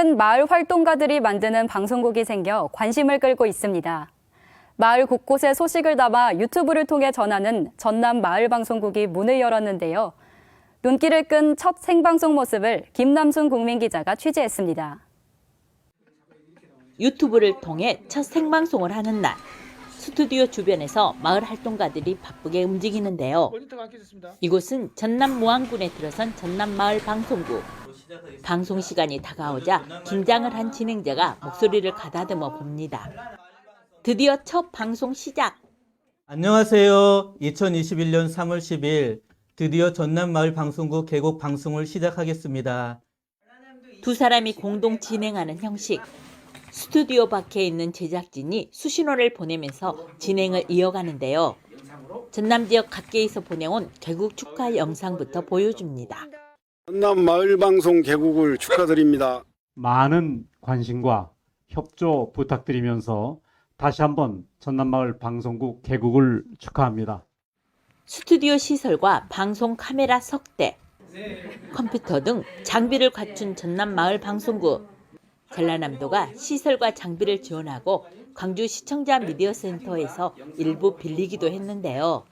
최근 마을 활동가들이 만드는 방송국이 생겨 관심을 끌고 있습니다. 마을 곳곳에 소식을 담아 유튜브를 통해 전하는 전남 마을 방송국이 문을 열었는데요. 눈길을 끈 첫 생방송 모습을 김남순 국민 기자가 취재했습니다. 유튜브를 통해 첫 생방송을 하는 날 스튜디오 주변에서 마을 활동가들이 바쁘게 움직이는데요. 모니터가 안 켜졌습니다. 이곳은 전남 무안군에 들어선 전남 마을 방송국. 방송 시간이 다가오자 긴장을 한 진행자가 목소리를 가다듬어 봅니다. 드디어 첫 방송 시작. 안녕하세요. 2021년 3월 10일 드디어 전남 마을 방송국 개국 방송을 시작하겠습니다. 두 사람이 공동 진행하는 형식. 스튜디오 밖에 있는 제작진이 수신호를 보내면서 진행을 이어가는데요. 전남 지역 각계에서 보내온 개국 축하 영상부터 보여줍니다. 전남 마을 방송 개국을 축하드립니다. 많은 관심과 협조 부탁드리면서 다시 한번 전남마을 방송국 개국을 축하합니다. 스튜디오 시설과 방송 카메라 석대, 컴퓨터 등 장비를 갖춘 전남 마을 방송국. 전라남도가 시설과 장비를 지원하고 광주 시청자 미디어 센터에서 일부 빌리기도 했는데요.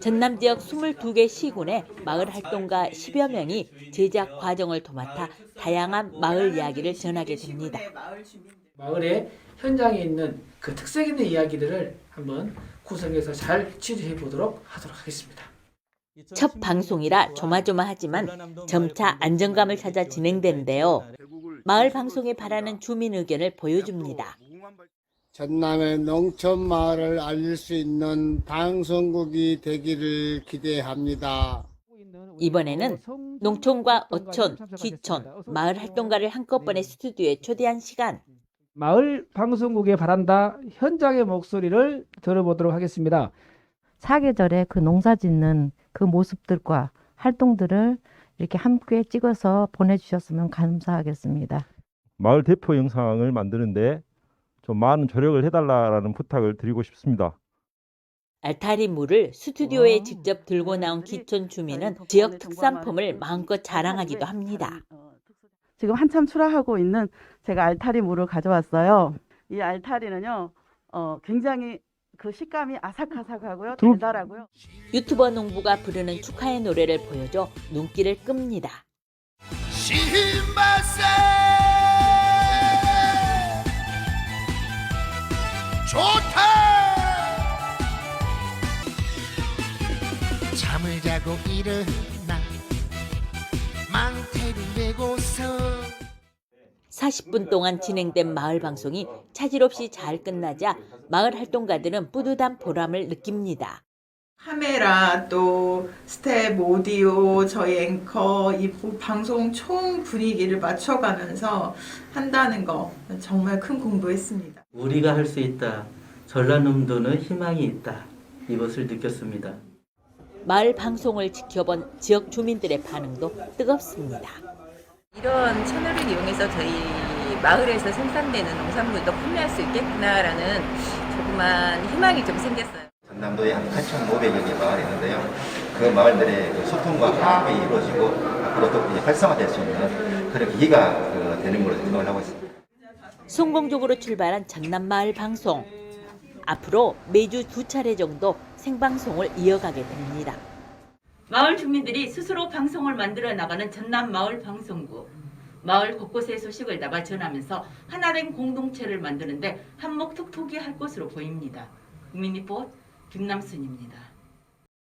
전남 지역 22개 시군의 마을 활동가 10여 명이 제작 과정을 도맡아 다양한 마을 이야기를 전하게 됩니다. 마을의 현장에 있는 그 특색 있는 이야기들을 한번 구성해서 잘 취재해 보도록 하도록 하겠습니다. 첫 방송이라 조마조마하지만 점차 안정감을 찾아 진행되는데요. 마을 방송에 바라는 주민 의견을 보여줍니다. 전남의 농촌 마을을 알릴 수 있는 방송국이 되기를 기대합니다. 이번에는 농촌과 어촌, 기촌, 마을 활동가를 한꺼번에 스튜디오에 초대한 시간. 마을 방송국에 바란다 현장의 목소리를 들어보도록 하겠습니다. 사계절에 그 농사 짓는 그 모습들과 활동들을 이렇게 함께 찍어서 보내주셨으면 감사하겠습니다. 마을 대표 영상을 만드는데 좀 많은 조력을 해달라라는 부탁을 드리고 싶습니다. 알타리 물을 스튜디오에 직접 들고 나온 기촌 주민은 지역 특산품을 마음껏 자랑하기도 합니다. 지금 한참 출하하고 있는 제가 알타리 물을 가져왔어요. 이 알타리는요, 어, 굉장히 그 식감이 아삭아삭하고요, 달달하고요. 유튜버 농부가 부르는 축하의 노래를 보여줘 눈길을 끕니다. 신바세 좋다 잠을 자고 일어나 망태를 메고서 40분 동안 진행된 마을 방송이 차질 없이 잘 끝나자 마을 활동가들은 뿌듯한 보람을 느낍니다. 카메라 또 스텝 오디오 저희 앵커 이 방송 총 분위기를 맞춰가면서 한다는 거 정말 큰 공부했습니다. 우리가 할 수 있다. 전라남도는 희망이 있다. 이것을 느꼈습니다. 마을 방송을 지켜본 지역 주민들의 반응도 뜨겁습니다. 이런 채널을 이용해서 저희 마을에서 생산되는 농산물도 판매할 수 있겠구나라는 조그만 희망이 좀 생겼어요. 전남도에 한 8,500여 개 마을이 있는데요. 그 마을들의 그 소통과 화합이 이루어지고 앞으로 또 이제 활성화될 수 있는 그런 기회가 그 되는 걸로 생각을 하고 있습니다. 성공적으로 출발한 전남마을 방송. 앞으로 매주 두 차례 정도 생방송을 이어가게 됩니다. 마을 주민들이 스스로 방송을 만들어 나가는 전남 마을 방송국. 마을 곳곳의 소식을 담아 전하면서 하나된 공동체를 만드는데 한몫 톡톡히 할 것으로 보입니다. 국민리포트 김남순입니다.